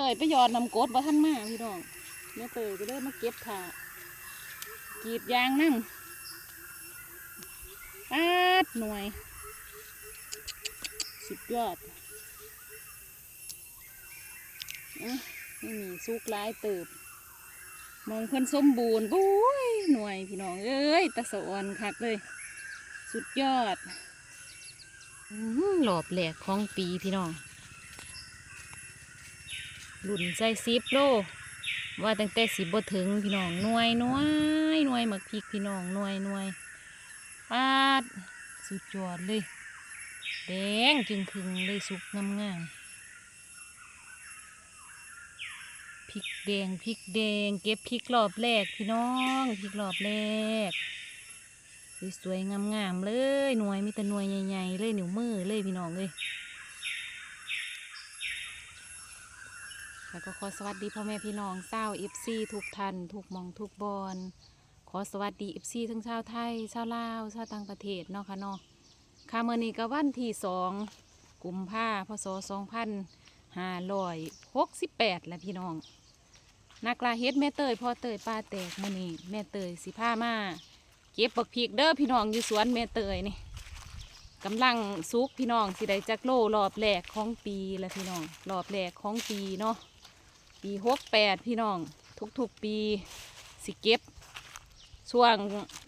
เตยไปยอดนำกดบ่ทันมาพี่น้องแม่เตยก็เลยมาเก็บผ่ากรีดยางนั่งปาดหน่วย สุดยอดอะไม่มีสุกหลายเติบ มองเพิ่นสมบูรณ์บุ้ยหน่วยพี่น้อง เอ้ยตะสะออนคักเลย สุดยอดอื้อหือหลอบแหลกของปีพี่น้อง รุ่นใส่ซิบโลว่าตั้งแต่สิบ่ถึงพี่น้องหน่วยหน่วยหน่วยหมักพริกพี่น้องหน่วยหน่วยปาดสุดยอดเลยแดงจึงคึงเลยสุกงามงามพริกแดงพริกแดง เก็บพริกรอบแรกพี่น้องพริกรอบแรกสวยๆงามๆเลยหน่วยมีแต่หน่วยใหญ่ๆเลยหนิวมือเลยพี่น้องเลย แล้วก็ขอสวัสดีพ่อแม่พี่น้องเศร้าวเอฟซีทุกท่านทุกมองทุกบอลขอสวัสดีเอฟซีทั้งชาวไทยชาวลาวชาวต่างประเทศเนาะค่ะเนาะค่ะเมื่อนี้ก็วันที่สองกุมภาพศสองพันห้าร้อยหกสิบแปดแล้วพี่น้องนักลาเฮ็ดแม่เตยพ่อเตยป้าแตกมื่อนี้แม่เตยสิผ้ามาเก็บบักพริกเด้อพี่น้องอยู่สวนแม่เตยนี่กำลังซุกพี่น้องสิได้จักโลรอบแรกของปีแล้วพี่น้องรอบแรกของปีเนาะ ปีหกแปดพี่น้อง ทุกๆปีสิเก็บ ช่วง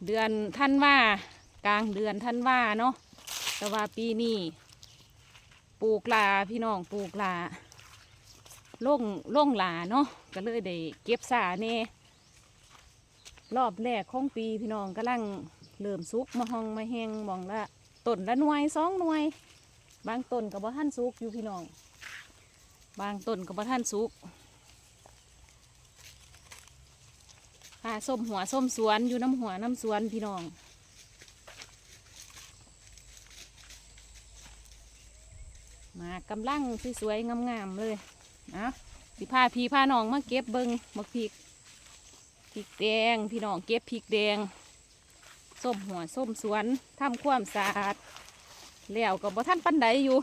เดือนท่านว่ากลางเดือนท่านว่าเนาะแต่ว่าปีนี้ปลูกลาพี่น้องปลูกลาล่งล่งหลาเนาะก็เลยได้เก็บสาเน่รอบแรกของปีพี่น้องกำลังเริ่มสุกมาห้องมาแหงมองละต้นละหน่วยสองหน่วย บางต้นกับว่าท่านสุกอยู่พี่น้อง บางต้นกับว่าท่านสุก ค่ะส้มหัวส้มสวนอยู่น้ำหัวน้ำสวนพี่น้องมากำลังสวยๆงามๆเลยนะสิพาพี่พาน้องมาเก็บเบิงบักพริกพริกแดงพี่น้องเก็บพริกแดงส้มหัวส้มสวนทำความสะอาดแล้วก็บ่ท่านปันใดอยู่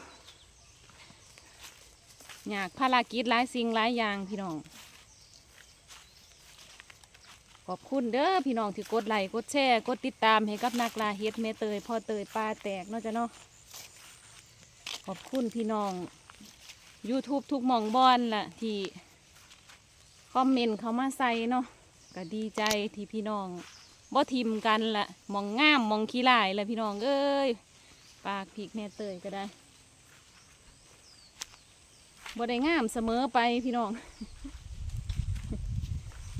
อยากภารกิจหลายสิ่งหลายอย่างพี่น้อง ขอบคุณเด้อพี่น้องที่กดไลค์กดแชร์กดติดตามให้กับนักลาเฮ็ดเมเตยพ่อเตยปลาแตกเนาะจ้ะเนาะขอบคุณพี่น้อง YouTube ทุกหมองบอนล่ะที่คอมเมนต์เขามาใส่เนาะก็ดีใจที่พี่น้องบ่ทิมกันละมองงามมองขี้ลายละพี่น้องเอ้ยปากพีกแม่เตยก็ได้บ่ได้งามเสมอไปพี่น้อง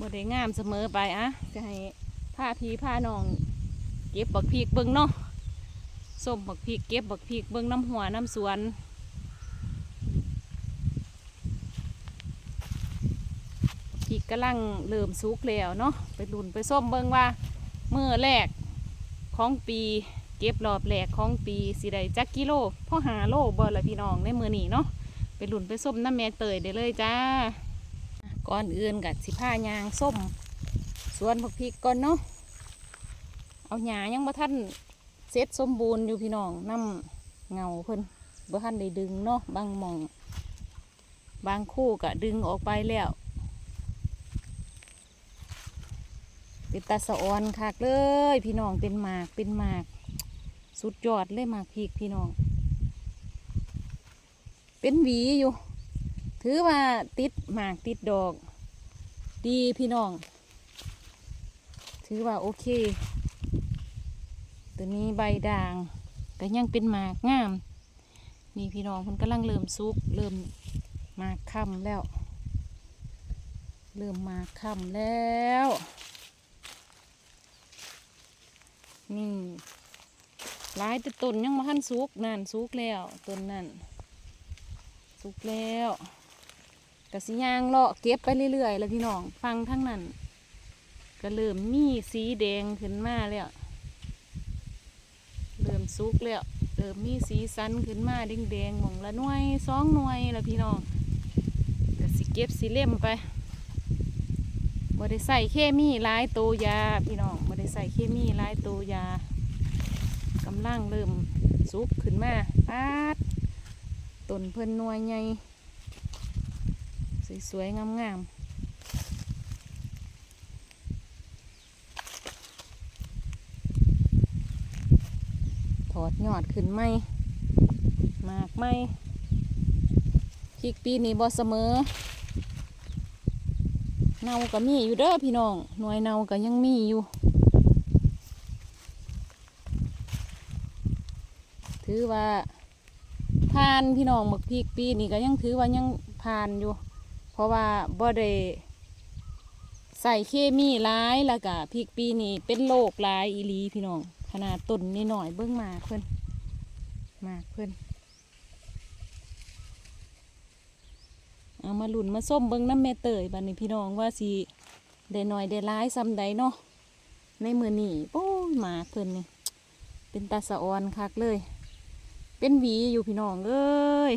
บ่ได้งามเสมอไปอะจะให้ผ้าพีผ้าน้องเก็บบักพริกเบิ้งเนาะส้มบักพริกเก็บบักพริกเบิ้งน้ำหัวน้ำสวนพริกกำลังเริ่มสุกแล้วเนาะไปลุนไปส้มเบิ้งว่าเมื่อแรกของปีเก็บรอบแรกของปีสิได้จักกิโลพ่อหาโลบ่ละพี่น้องในมือหนีเนาะไปหลุนไปส้มน้ำแม่เตยได้เลยจ้า ก่อนอื่นกับสิผ้ายางส้มสวนผักพริกก่อนเนาะเอาหญ้ายังบ่ทันเสร็จสมบูรณ์อยู่พี่น้องน้ำเงาเพิ่นบ่ทันได้ดึงเนาะบางหมอง บางคู่ก็ดึงออกไปแล้วเป็นตาสะออนคักเลย พี่น้องเป็นหมากเป็นหมากสุดยอดเลยหมากพริกพี่น้อง เป็นหวีอยู่ ถือว่าติดหมากติดดอก ดีพี่น้อง ถือว่าโอเค ตัวนี้ใบด่างก็ยังเป็นหมากงาม นี่พี่น้องมันกำลังเริ่มสุก เริ่มหมากค่ำแล้ว เริ่มหมากค่ำแล้วนี่หลายแต่ต้นยังมาทันสุกนั่นสุกแล้วต้นนั่นสุกแล้ว กะสิยางเลาะเก็บไปเรื่อยๆ แล้วพี่น้องฟังทั้งนั้นก็เริ่มมีสีแดงขึ้นมาแล้วเริ่มสุกแล้วเริ่มมีสีสันขึ้นมาแดงๆหมองละหน่วยสองหน่วยแล้วพี่น้องก็สิเก็บสิเล่มไปบ่ได้ใส่เคมีลายตัวยาพี่น้องบ่ได้ใส่เคมีลายตัวยากำลังเริ่มสุกขึ้นมาปาดต้นเพิ่นหน่วยใหญ่ สวยๆงามๆถอดยอดขึ้นไหมหมากไหมพริกปีนี้บ่เสมอ เนาก็มีอยู่เด้อพี่น้อง หน่วยเนาก็ยังมีอยู่ ถือว่าผ่านพี่น้องหมึกพริกปีนี้ก็ยังถือว่ายังผ่านอยู่ ราะว่าบ่ได้ใส่เคมีร้ายแล้วก็พริกปีนี้เป็นโรคร้ายอีลีพี่น้องขนาดต้นนิดหน่อยเบิ้องมาเพิ่นมาเพิ่นเอามาหลุนมาส้มเบิ้องน้ำเมเตยบัดนี้พี่น้องว่าสิได้หน่อยได้ร้ายซ้ำใดเนาะในมือนี่โอ้ยหมาเพิ่นนี่เป็นตาสะออนคักเลย เป็นหวีอยู่พี่น้องเอ้ย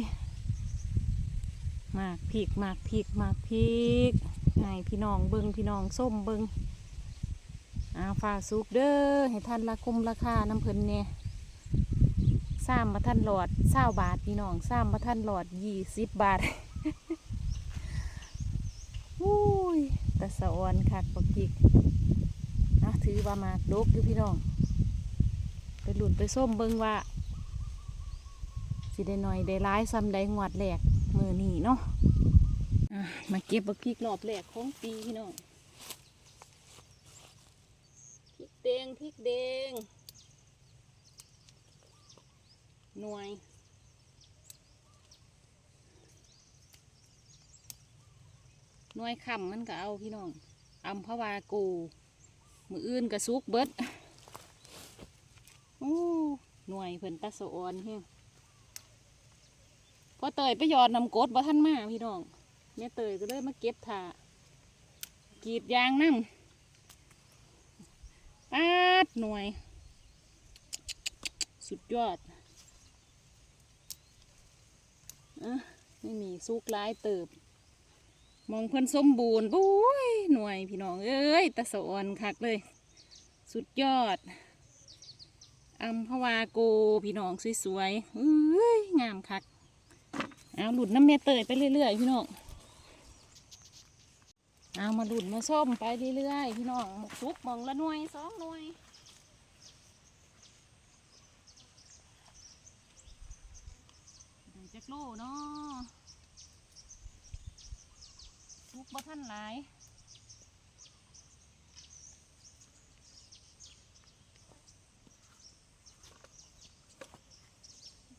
มากพริกหมากพริกหมากพริกไงพี่น้องเบิงพี่น้องส้มเบิงอาฝาสุกเด้อให้ท่านละคุมราคาน้ำเพิ่นเนี่ยสร้างมาท่านหลอดเศร้าบาทพี่น้องสร้างมาท่านหลอดยี่สิบบาทอุ้ยตะสะออนคักปักพริกอะถือว่ามากดกอยู่พี่น้อง ไปหลุนไปส้มเบิงว่า สิได้หน่อยได้ร้ายซ้ำได้งวดแหลก มือนี่เนาะะมาเก็บบักพริกรอบแหลกของปีพี่น้องพริกแดงพริกแดงหน่วยหน่วยคำมันก็เอาพี่น้องอัมพวากู มืออื่นก็ซุกเบิดโอ้หน่วยเพิ่นตาสะออนเฮ้ พอเตยไปยอดนำกดบ่ท่านมาพี่น้องแม่เตยก็เลยมาเก็บถากรีดยางนั่งปาดหน่วย สุดยอดอะไม่มีสุกร้ายเติบ มองเพิ่นสมบูรณ์บุ้ยหน่วยพี่น้องเอ้ยตะสะออนคักเลย สุดยอดอัมพวาโกพี่น้องสวยๆเอ้ยงามคัก เอาหลุดน้ำเมเตยไปเรื่อยๆพี่น้องเอามาหลุดมาส้มไปเรื่อยๆพี่น้องหมกซุกมองละหน่วยสองหน่วยจักโลเนาะซุกบ่ท่านหลาย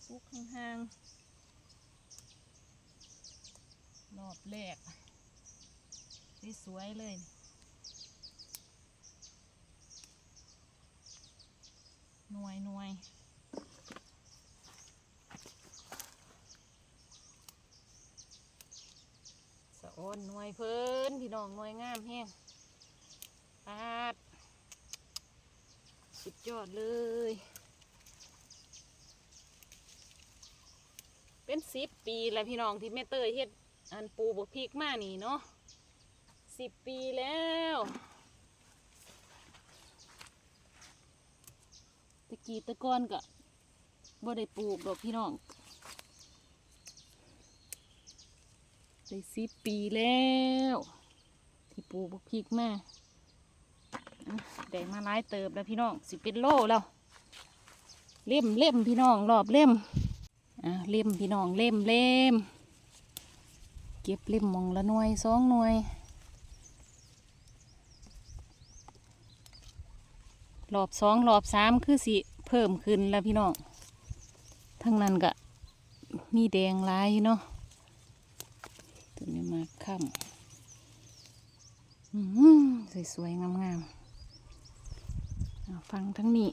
ซุกห่างๆ รอบแรกสวยเลย หน่วยหน่วยสะอ้อนหน่วยเพิ่นพี่น้องหน่วยงามแห้งปาด สุดยอดเลย เป็นสิบปีแล้วพี่น้องที่แม่เตยเฮ็ด อันปูบกพริกมานี่เนาะสิบปีแล้วตะกี้ตะกอนก็บ่ได้ปลูกดอกพี่น้องได้สิบปีแล้ว ที่ปลูกบกพริกมาอะได้มาหลายเติบแล้วพี่น้องสิเป็นโลแล้วเล่มเล่มพี่น้องรอบเล่มอะเล่มพี่น้องเล่มเล่ม เก็บเล่มมองละหน่วยสองหน่วยรอบสองรอบสามคือสิเพิ่มขึ้นแล้วพี่น้องทั้งนั้นก็มีแดงลายเนาะตัวนี้มาค่ำอื้อหือสวยๆงามๆฟังทั้งนี้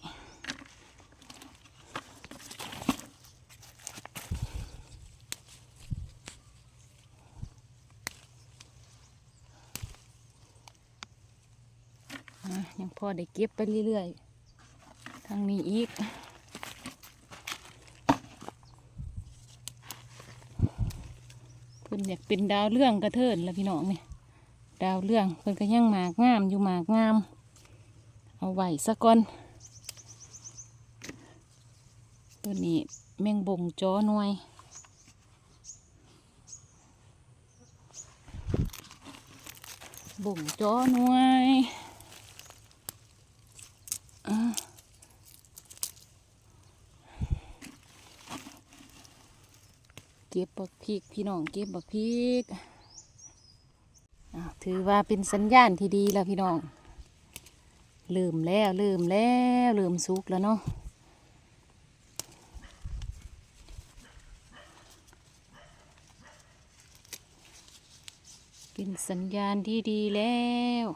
อะยังพอ ได้เก็บไปเรื่อยๆ ทางนี้อีก เพิ่นอยากเป็นดาวเรื่องกระเทินแล้วพี่น้องเนี่ยดาวเรื่องเพิ่นก็ยังหมากงามอยู่หมากงาม เอาไว้ซะก่อน ตัวนี้แมงบงจ้อหน่วยบ่งจ้อหน่วย เก็บบักพริกพี่น้องเก็บบักพริกอ่ถือว่าเป็นสัญญาณที่ดีแล้วพี่น้องลืมแล้วลืมแล้วลืมสุกแล้วเนาะเป็นสัญญาณที่ดีแล้ว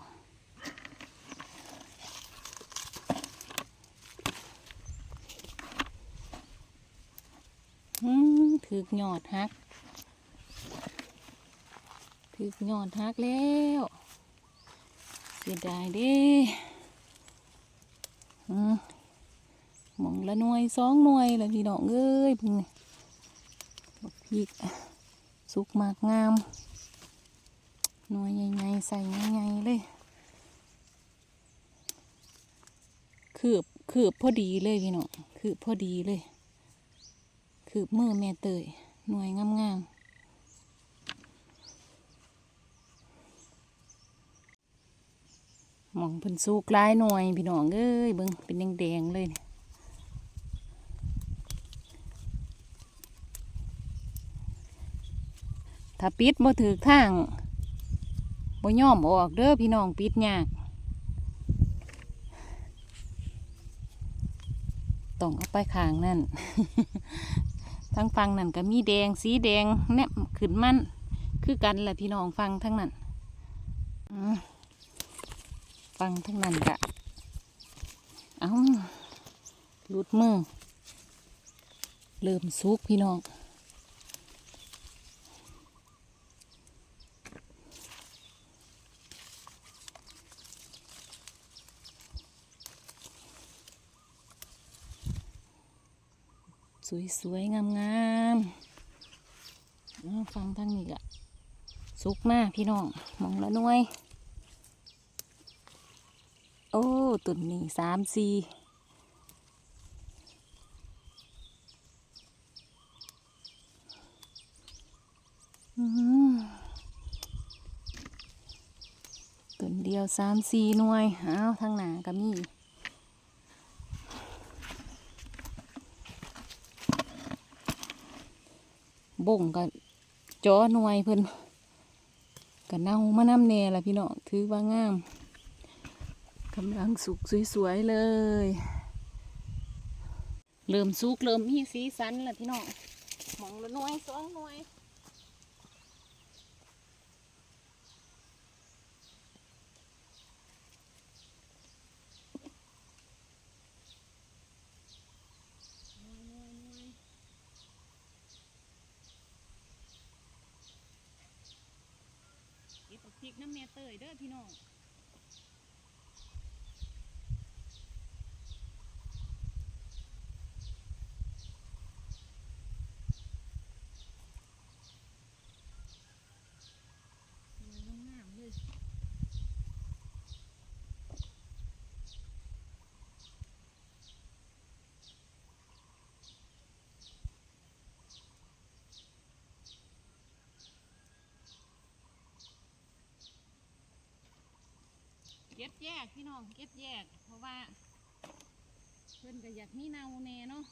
อืม ถึกยอดฮักถึกยอดฮักแล้วเสียดายเด้อืมหมองละหน่วยสองหน่วยละพี่น้องเอ้ยพึ่งนี่บักพีกสุกมากงาม หน่วยใหญ่ๆใส่ใหญ่ๆเลย คืบคืบพอดีเลยพี่น้องคืบพอดีเลย คืบมือแม่เตยหน่วยงามๆหมองเพิ่นสุกลายหน่วยพี่น้องเอ้ยเบิ่งเป็นแดงๆเลยเนี่ยถ้าปิดบ่ถือทางบ่ย่อมออกเด้อพี่น้องปิดยากต้องเอาไปข้างนั่น ทั้งฟังนั่นก็มีแดงสีแดงแนบขึ้นมันคือกันแหละพี่น้องฟังทั้งนั้นฟังทั้งนั้นกะเอาหลุดมือเริ่มสุกพี่น้อง สวยๆ งามๆฟังทางนี้กะสุกมากพี่น้อง มองละน่วยโอ้ตุ่นนี่สามสี่ตุ่นเดียวสามสี่หน่วย เอาทางหนาก็มี บ่งกับจอหน่วยเพิ่นกับเน่ามาน้ำแน่ละพี่น้องถือว่างามกำลังสุกสวยๆเลย เริ่มสุกเริ่มมีสีสันละพี่น้องหมองละหน่วยสองหน่วย พริกน้ำเมเตยเด้อพี่น้องามๆเลย เก็บแยกพี่น้องเก็บแยก เพราะว่า เพื่อนก็อยากมีเนาแน่เนาะ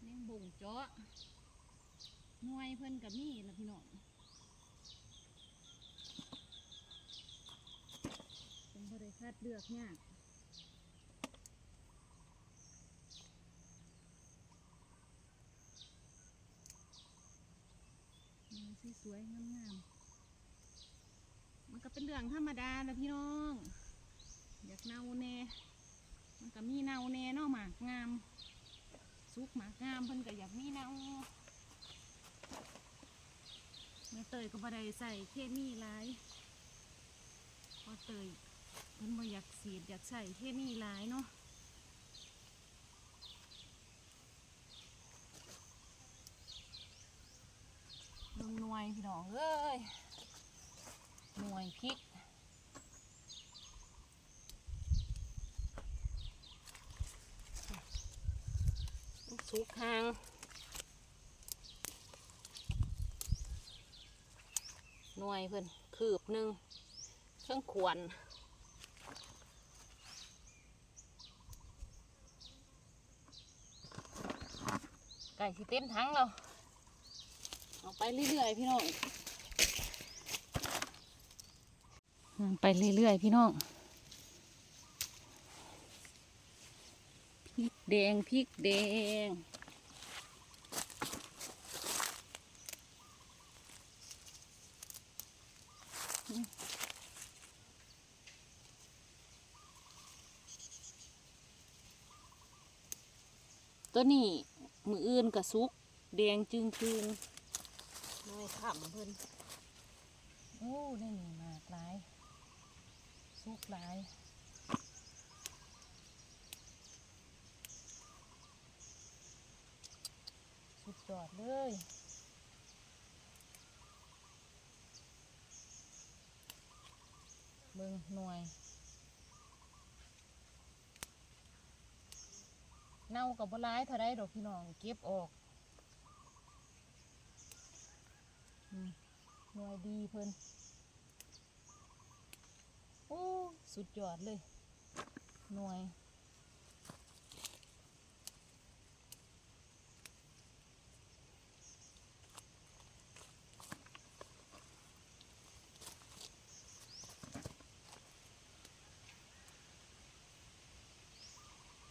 แมงบ่งเจาะหน่วยเพื่อนกับมีละพี่น้องเป็นบริษัทเลือกยากหน่ยสวยๆงามๆ มันก็เป็นเรื่องธรรมดาแหละพี่น้องอยากเน่าแน่มันก็มีเน่าแน่เนาะหมากงามสุกหมากงามเพิ่นก็อยากมีเน่าแม่เตยก็บ่ได้ใส่เคมีหลายพอเตยเพิ่นบ่อยากสีดอยากใส่เคมีหลายเนาะลงนวยพี่น้องเอ้ย หน่วยพริกสุกหางหน่วยเพิ่อนคืบหนึ่งเครื่องขวนไก่ที่เต็มทั้งเราเอาไปเรื่อยๆพี่น้องอืม ไปเรื่อยๆพี่น้องพริกแดงพริกแดงตัวนี้มืออื่นกับซุก แดงจึงคืนน้อยขำเพิ่นโอ้ได้หนีมากหลาย ซุกหลายสุดยอดเลยเบิ่งหน่วย เน่ากับบร้ายเท่าไรดอกพี่น้องเก็บออกหน่วยดีเพิ่น โอ้สุดยอดเลย หน่วย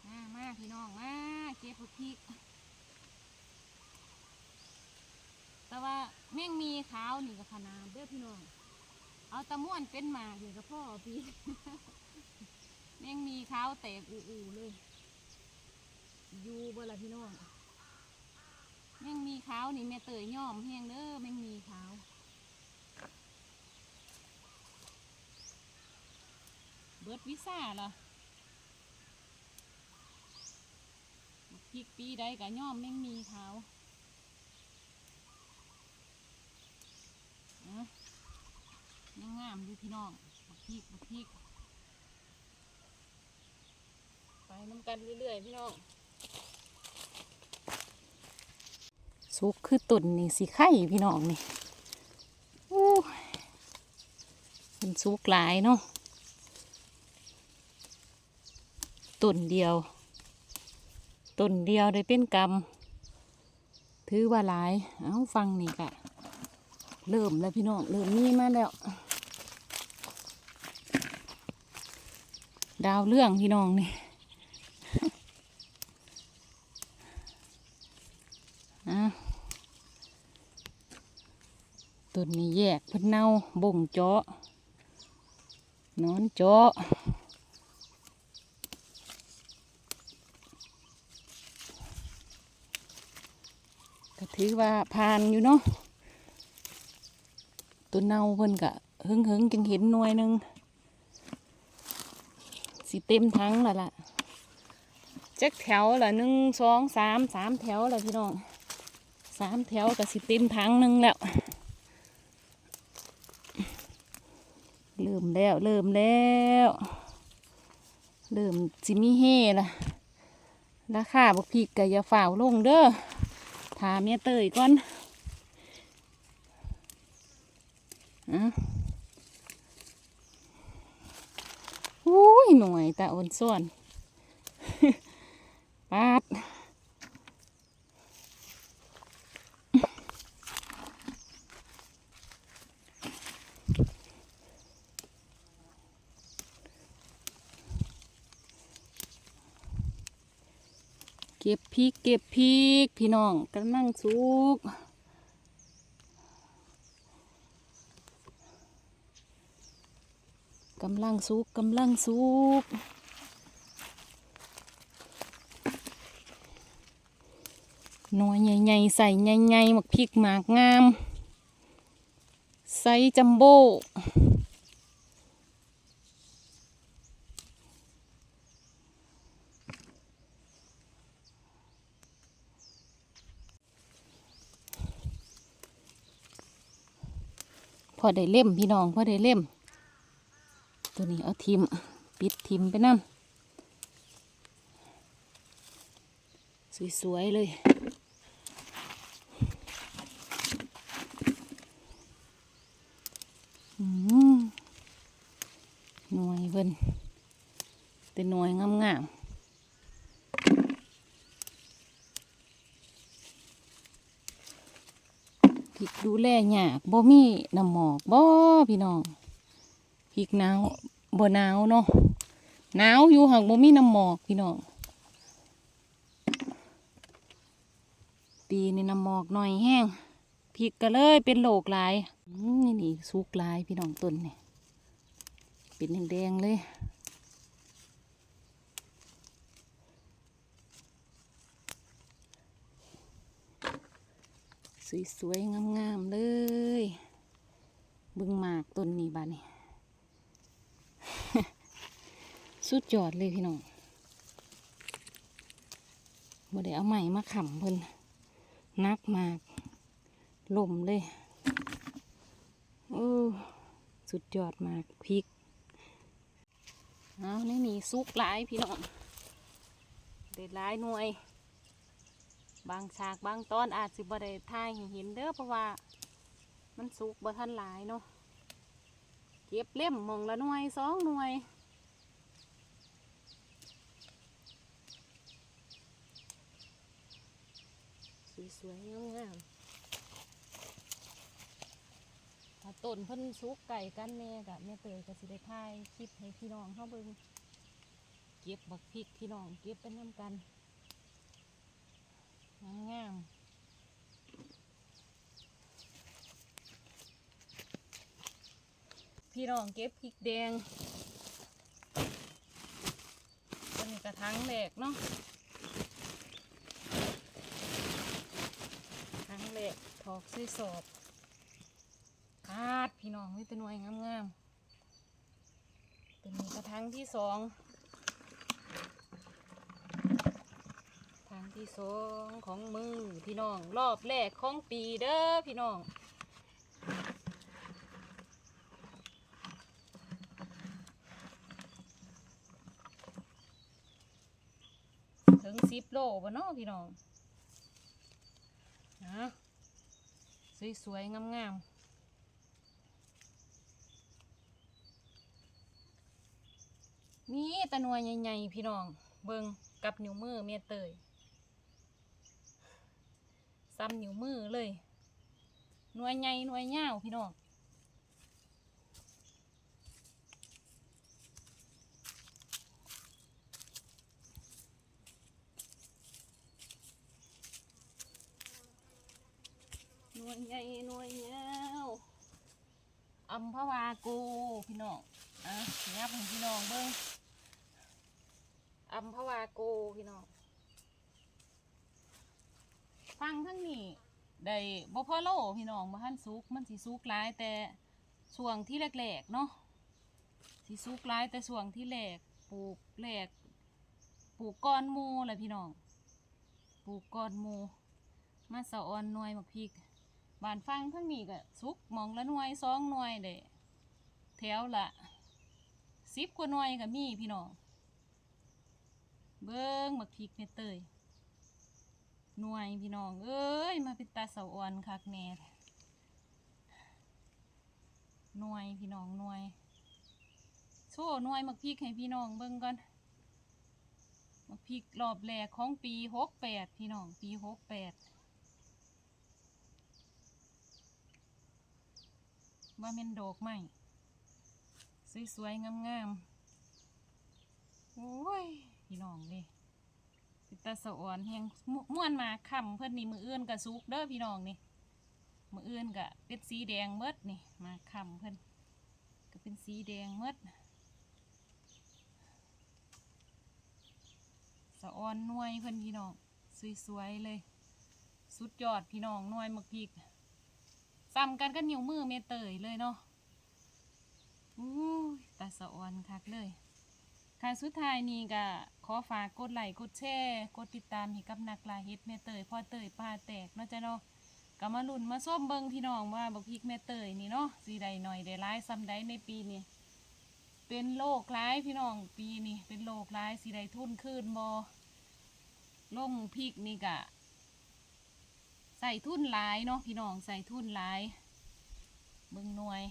มามาพี่น้อง มาเก็บผักพริกแต่ว่าแม่งมีขาวนี่กับขนาดเด้อพี่น้อง เอาตะม่วนเป็นหมากนี่กับพ่อพี่แม่งมีขาแตกอู่ๆเลย อยู่บ่ละพี่น้องแม่งมีขานี่แม่เตยย่อมแห้งเด้อแม่งมีขาเบิร์ดวิซ่าล่ะพริกปีใดกะย่อมแม่งมีขาวอะ ยังงามอยู่พี่น้องบักพริกบักพริกไปน้ำกันเรื่อยๆพี่น้องสุกคือตุ่นนี่สีไข่พี่น้องนี่อู้มันสุกหลายเนาะตุ่นเดียวต้นเดียวได้เป็นกรรมถือว่าหลาย เอาฟังนี่กะเริ่มแล้วพี่น้อง เริ่มมีมาแล้ว ดาวเรื่องพี่น้องนี่อะต้นนี้แยกพิ่นเน่าบ่งเจาะนอนเจาะก็ถือว่าผ่านอยู่เนาะตัวเน่าเพิ่นกะหึงหึงจังเห็นหน่วยหนึ่ง สิเต็มทั้งแล้วล่ะจักแถวละหนึ่งสองสามสามแถวล้วพี่น้องสามแถวก็สิเต็มทั้งหนึ่งแล้วเริ่มแล้วเริ่มแล้วเริ่มสิมีเฮละราคาบักพริกก็อย่าฝ่าวลงเด้อถามเมียเตยก่อนอะ อุ้ยหน่วยตาอ่อนส่วนปาดเก็บพริกเก็บพริกพี่น้องกำลังสุกำลังสุกกำลังสุกหน่วยใหญ่ๆใส่ใหญ่ๆหมักพริกหมากงามใส่จัมโบ้พอได้เล่มพี่น้องพอได้เล่ม ตัวนี้เอาทิมปิดทิมไปนั่นสวยๆเลยอืมหน่วยเพิ่นเป็นหน่วยงามๆพริกดูแลยากบ่มีน้ำหมอกบ่พี่น้องพริกหนาว บ่หนาวเนาะหนาวอยู่หักบ่มีน้ำหมอกพี่น้องปีนี้น้ำหมอกหน่อยแห้งพริกก็เลยเป็นโรคหลายนี่นี่สุกหลายพี่น้องต้นนี่เป็นแดงๆเลยสวยๆงามๆเลย บึงหมากต้นนี้บ้านี่ สุดยอดเลยพี่น้องบ่ได้เอาใหม่มาขำเพิ่นนักมากลมเลยโอ้สุดยอดมากพริกเอาในนี่ซุกหลายพี่น้องเด็ดหลายหน่วย บางฉากบางตอนอาจสิบ่ได้ถ่ายเห็นเด้อเพราะว่า มันสุกบ่ทันหลายเนาะเก็บเล่มหมองละหน่วยสองหน่วย สวยๆงามๆถ้าต้นเพิ่นสุกไก่กันแน่กะแม่เตยก็สิได้ถ่ายคลิปให้พี่น้องเฮาเบิ่งเก็บบักพริกพี่น้องเก็บไปนํกันงามๆพี่น้องเก็บพริกแดงตัวนี้กระถังแหลกเนาะ ครั้งแรก ถอกซื้อสอบคาดพี่น้องนี่เป็นวยงามๆเป็นกระทังที่สองทางที่สองของมือพี่น้อง รอบแรกของปีเด้อพี่น้องถึงสิบโลบ่เนาะพี่น้องนะ สวยๆงามๆมีตะนวยใหญ่ๆพี่น้อง เบิงกับนิ้วมือเมียเตยซ้ำนิ้วมือเลยหน่วยใหญ่หน่วยยาวพี่น้อง หน่วย ใหญ่หน่วยยาวอัมพวาโกพี่น้องอะงับให้พี่น้องเบิ้งอัมพวาโกพี่น้องฟังทั้งนี้ได้บ่พอโลพี่น้องบ่ทันสุกมันสิสุกหลายแต่ช่วงที่แรกๆเนาะสิสุกหลายแต่ช่วงที่แรกปลูกแรกปลูกก้อนหมูแหละพี่น้อง ปลูกก้อนหมูมาสะออนหน่วยมักพริก บานฟังทั้งนี้ก็สุกมองละหน่วยสองหน่วยเด้แถวละสิบกว่าหน่วยก็มีพี่น้อง เบิ้งมักพริกเม็ดเตยหน่วยพี่น้อง เอ้ย มาเป็นตาเสาอ่อนคักแน่หน่วยพี่น้องหน่วยโชว์หน่วยมักพริกให้พี่น้องเบิ้งก่อนมักพริกรอบแรกของปีหกแปดพี่น้องปีหกแปด ว่าเป็นดอกไม้สวยๆงามๆโอ้ยพี่น้องเลยปิตาสอ่อนแหงมม่วนมาคำเพื่อนนี่มืออื่นกับซุกเด้อพี่น้องนี่มืออื่นกะเป็นสีแดงเมดนี่มาคำเพื่อนก็เป็นสีแดงเมดสะอ่อนน่วยเพื่อนพี่น้องสวยๆเลย สุดยอดพี่น้องน่วยมักพริก ซ้ำกันก็นิ้วมือเมเตยเลยเนาะอู้ตาสะออนคักเลย ค่ะสุดท้ายนี้ก็ขอฝากกดไลค์กดแชร์กดติดตามให้กับนักลาเฮ็ดเมเตยพ่อเตยป้าแตกเนาะจ้ะเนาะก็มาลุ่นมาส้มเบิงพี่น้องว่าบักพริกเมเตยนี่เนาะสีใดหน่อยได้ร้ายซ้ำใดในปีนี้เป็นโรคร้ายพี่น้องปีนี้เป็นโรคร้ายสีใดทุ่นขึ้นบอลงพริกนี่กะ ใส่ทุ่นหลายเนาะพี่น้องใส่ทุ่นหลายเบิ่งหน่วย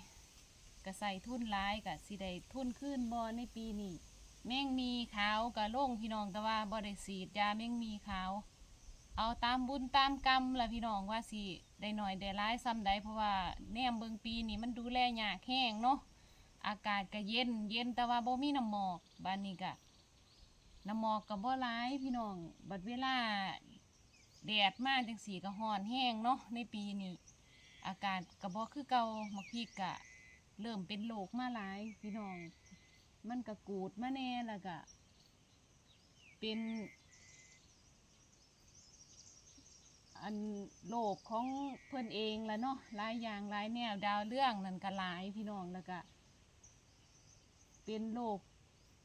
ก็ใส่ทุ่นร้ายก็สิได้ทุ่นขึ้นบ่ในปีนี้แม่งมีขาวก็ลงพี่น้องแต่ว่าบ่ได้สีดยาแม่งมีขาว เอาตามบุญตามกรรมล่ะพี่น้องว่าสิได้หน่อยได้ร้ายซ้ำใดเพราะว่าแนมเบิงปีนี้มันดูแลยากแห้งเนาะอากาศก็เย็นเย็นแต่ว่าบ่มีน้ำหมอกบ้านนี้ก็น้ำหมอกก็บ่ร้ายพี่น้อง บัดเวลา แดดมากจังสีก็ร้อนแห้งเนาะในปีนี้อากาศกระบอกคือเก่ามักพริกกะ เริ่มเป็นโรคมาหลายพี่น้อง มันกระกูดมาแน่แล้วก็เป็นอันโรคของเพื่อนเองแหละเนาะหลายอย่างหลายแนวดาวเรื่องนั่นก็หลายพี่น้องแล้วก็เป็นโรค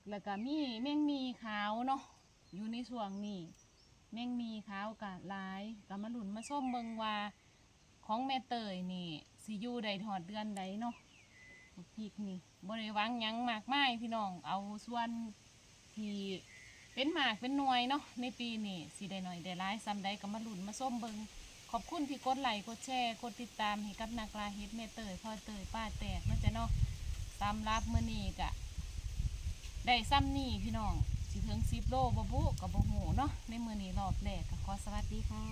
แล้วก็มีแมงมีขาวเนาะอยู่ในช่วงนี้ แมงมีขาวกะหลายก็มาหลุนมาส้มเบิงว่าของแม่เตยนี่สิอยู่ได้ถอดเดือนใดเนาะพริกนี่บริวังหยังมากมายพี่น้องเอาส่วนที่เป็นหมากเป็นหน่วยเนาะในปีนี้สิได้หน่อยได้ร้ายซ้ำใดก็มาหลุนมาส้มเบิงขอบคุณที่กดไลค์กดแชร์กดติดตามให้กับนักลาเฮ็ดแม่เตยพ่อเตยป้าแตกเนาะจ๊ะเนาะสำหรับมื้อนี้กะได้ซ้ำนี่พี่น้อง สิถึงสิบโลบ่บุกับบ่หูเนาะในมือนี้รอบแรกก็ขอสวัสดีค่ะ